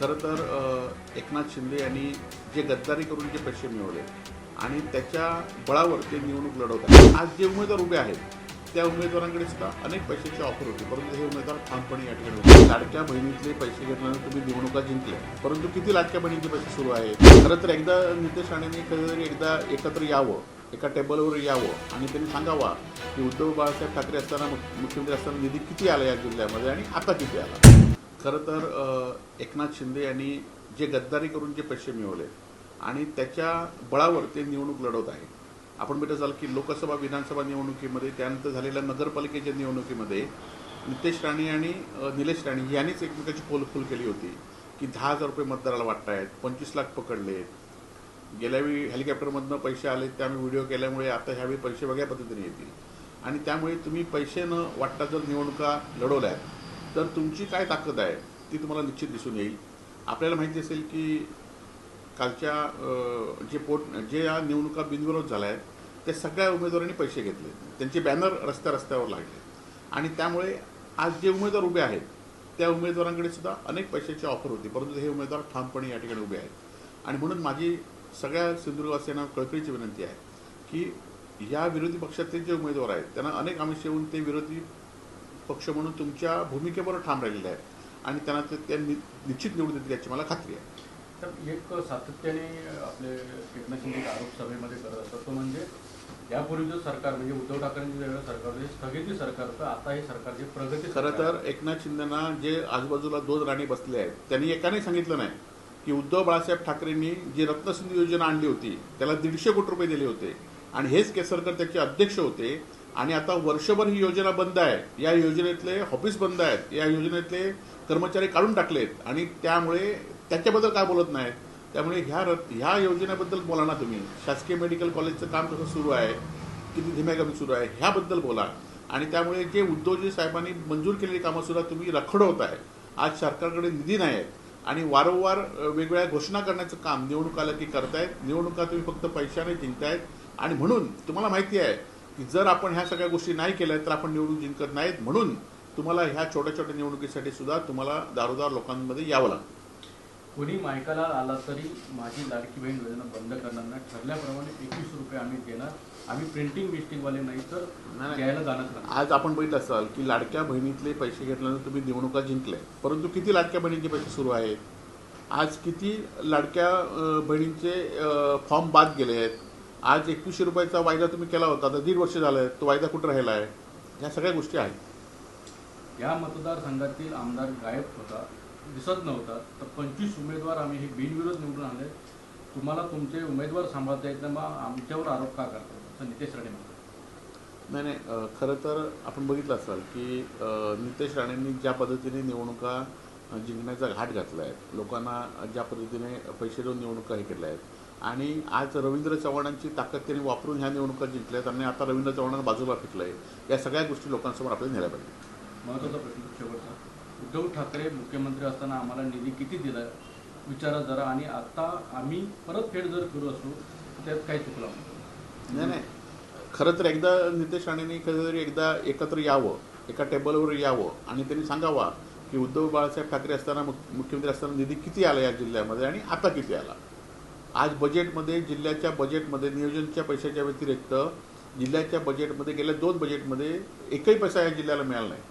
खरं तर एकनाथ शिंदे यांनी जे गद्दारी करून जे पैसे मिळवले आणि त्याच्या बळावर ते निवडणूक लढवत आज जे उमेदवार उभे आहेत त्या उमेदवारांकडे सुद्धा अनेक पैशाची ऑफर होती परंतु हे उमेदवार ठामपणे या ठिकाणी होते. लाडक्या बहिणीतले पैसे घेतल्यानंतर तुम्ही निवडणुका जिंकल्या परंतु किती लाडक्या बहिणीचे पैसे सुरू आहेत? खरं तर एकदा नितेश राणेने कधीतरी एकदा एकत्र यावं एका टेबलवर यावं आणि त्यांनी सांगावा की उद्धव बाळासाहेब ठाकरे असताना मुख्यमंत्री असताना निधी किती आला या जिल्ह्यामध्ये आणि आता किती आला? खरं तर एकनाथ शिंदे यांनी जे गद्दारी करून जे पैसे मिळवले आणि त्याच्या बळावर ते निवडणूक लढवत आहे. आपण भेटत असाल की लोकसभा विधानसभा निवडणुकीमध्ये त्यानंतर झालेल्या नगरपालिकेच्या निवडणुकीमध्ये नितेश राणे आणि निलेश राणे यांनीच एकमेकाची पोलखोल केली होती की दहा हजार रुपये मतदाराला वाटतायत पंचवीस लाख पकडलेत. गेल्यावेळी हेलिकॉप्टरमधनं पैसे आले ते आम्ही व्हिडिओ केल्यामुळे आता ह्यावेळी पैसे वेगळ्या पद्धतीने येतील. आणि त्यामुळे तुम्ही पैसे न वाटता जर निवडणुका लढवल्या तर तुमची काय ताकद आहे ती तुम्हाला निश्चित दिसून येईल. आपल्याला माहिती असेल की कालच्या जे पोट जे या निवडणुका बिनविरोध झाल्या आहेत त्या सगळ्या उमेदवारांनी पैसे घेतले. त्यांचे बॅनर रस्त्या रस्त्यावर लागले. आणि त्यामुळे आज जे उमेदवार उभे आहेत त्या उमेदवारांकडे सुद्धा अनेक पैशाची ऑफर होती. परंतु हे उमेदवार ठामपणे या ठिकाणी उभे आहेत. आणि म्हणून माझी सगळ्या सिंधुदुर्गवासियांना कळकळीची विनंती आहे की या विरोधी पक्षातले जे उमेदवार आहेत त्यांना अनेक आमिष येऊन ते विरोधी पक्ष म्हणून तुमच्या भूमिकेवर ठाम राहिलेले आहेत. आणि त्यांना ते त्या निश्चित निवडून देतील याची मला खात्री आहे. तर एक सातत्याने आपले एकनाथ शिंदे आरोप सभेमध्ये करत असतात. तो म्हणजे यापूर्वीचं सरकार म्हणजे उद्धव ठाकरेंचं वेगळं सरकार होतं हे स्थगिती सरकार होतं आता हे सरकार जे प्रगती खरं तर एकनाथ शिंदेना जे आजूबाजूला दोन राणी बसले आहेत त्यांनी एकाने सांगितलं नाही की उद्धव बाळासाहेब ठाकरेंनी जी रत्नसिंधू योजना आणली होती त्याला दीडशे कोटी रुपये दिले होते. आणि हेच केसरकर त्याचे अध्यक्ष होते. आणि आता वर्षभर ही योजना बंद आहे. या योजनेतले ऑफिस बंद आहेत. या योजनेतले कर्मचारी काढून टाकलेत. आणि त्यामुळे त्याच्याबद्दल काय बोलत नाहीत? त्यामुळे ह्या रथ ह्या योजनेबद्दल बोला ना तुम्ही. शासकीय मेडिकल कॉलेजचं काम कसं सुरू आहे? किती धीम्यागती सुरू आहे? ह्याबद्दल बोला. आणि त्यामुळे जे उद्धवजी साहेबांनी मंजूर केलेली कामं सुद्धा तुम्ही आहे. आज सरकारकडे निधी नाही आहे. आणि वारंवार वेगवेगळ्या घोषणा करण्याचं काम निवडणूक आलं की करतायत. निवडणुका तुम्ही फक्त पैशाने जिंकतायत. आणि म्हणून तुम्हाला माहिती आहे की जर आपण ह्या सगळ्या गोष्टी नाही केल्या तर आपण निवडणूक जिंकत नाहीत. म्हणून तुम्हाला ह्या छोट्या छोट्या निवडणुकीसाठी सुद्धा तुम्हाला दारोदार लोकांमध्ये यावं लागतं. कोणी मायकाला आला तरी माझी लाडकी बहीण योजना बंद करणार नाही. ठरल्याप्रमाणे एकवीस रुपये आम्ही देणार. आम्ही प्रिंटिंग मिस्टिंगवाले नाही तर. द्यायला नाही. आज आपण बघितलं असाल की लाडक्या बहिणीतले पैसे घेतल्यानंतर तुम्ही निवडणुका जिंकल्या परंतु किती लाडक्या बहिणींचे पैसे सुरू आहेत? आज किती लाडक्या बहिणींचे फॉर्म बाद गेले आहेत? आज एकवीसशे रुपयाचा वायदा तुम्ही केला होता आता दीड वर्ष झालं तो वायदा कुठं राहिला आहे ह्या सगळ्या गोष्टी आहेत. या मतदारसंघातील आमदार गायब होता दिसत नव्हता तर पंचवीस उमेदवार आम्ही हे बिनविरोध निवडून आणले. तुम्हाला तुमचे उमेदवार सांभाळता येत नाही मग आमच्यावर आरोप का करतात असं नितेश राणे म्हणतात. नाही नाही खरं तर आपण बघितलं असाल की नितेश राणेंनी ज्या पद्धतीने निवडणुका जिंकण्याचा घाट घातला आहे लोकांना ज्या पद्धतीने पैसे देऊन निवडणुका हे केल्या आहेत आणि आज रवींद्र चव्हाणांची ताकद त्यांनी वापरून ह्या निवडणुका जिंकल्यात आणि आता रवींद्र चव्हाणांना बाजूला फेकलं आहे या सगळ्या गोष्टी लोकांसमोर आपल्याला नेल्या पाहिजे. महत्त्वाचा प्रश्न शेवटचा. उद्धव ठाकरे मुख्यमंत्री असताना आम्हाला निधी किती दिला विचारा जरा. आणि आता आम्ही परतफेड जर करू असू त्यात काय चुकलं? नाही. नाही खरं तर एकदा नितेश राणेंनी कधीतरी एकदा एकत्र यावं एका टेबलवर यावं. आणि त्यांनी सांगावा की उद्धव बाळासाहेब ठाकरे असताना मुख- मुख्यमंत्री असताना निधी किती आला या जिल्ह्यामध्ये आणि आता किती आला? आज बजेटमध्ये जिल्ह्याच्या बजेटमध्ये नियोजनच्या पैशाच्या व्यतिरिक्त जिल्ह्याच्या बजेटमध्ये गेल्या दोन बजेटमध्ये एकही पैसा या जिल्ह्याला मिळाला नाही.